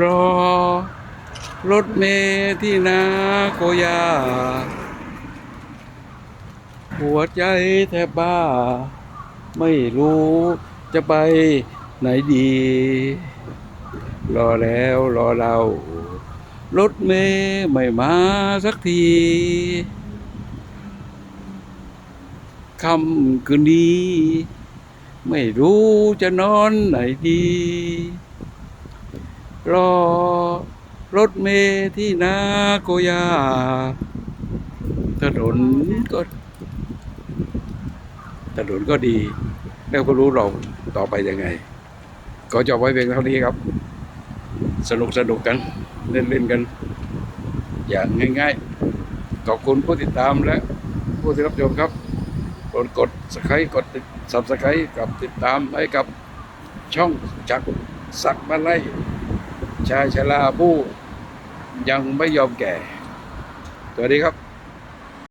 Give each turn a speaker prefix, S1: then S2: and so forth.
S1: รอ รถเมล์ที่นาโกยา หัวใจแทบบ้า ไม่รู้จะไปไหนดี รอแล้วรอเรา รถเมล์ไม่มาสักทีคำคืนดีไม่รู้จะนอนไหนดี รอรถเมล์ที่นาโกยา ถนนก็ ถนนก็ดี แล้วก็รู้เราต่อไปยังไง ก็จบไว้เพียงเท่านี้ครับ สนุกสนุกกัน เล่นเล่นกัน อย่างง่ายๆ ขอบคุณผู้ติดตามและผู้ที่รับชมครับกดกดสไครต์กดติดสับสไครต์กับติดตามให้กับช่องจักรสักมาไล ชายชราผู้ยังไม่ยอมแก่ สวัสดีครับ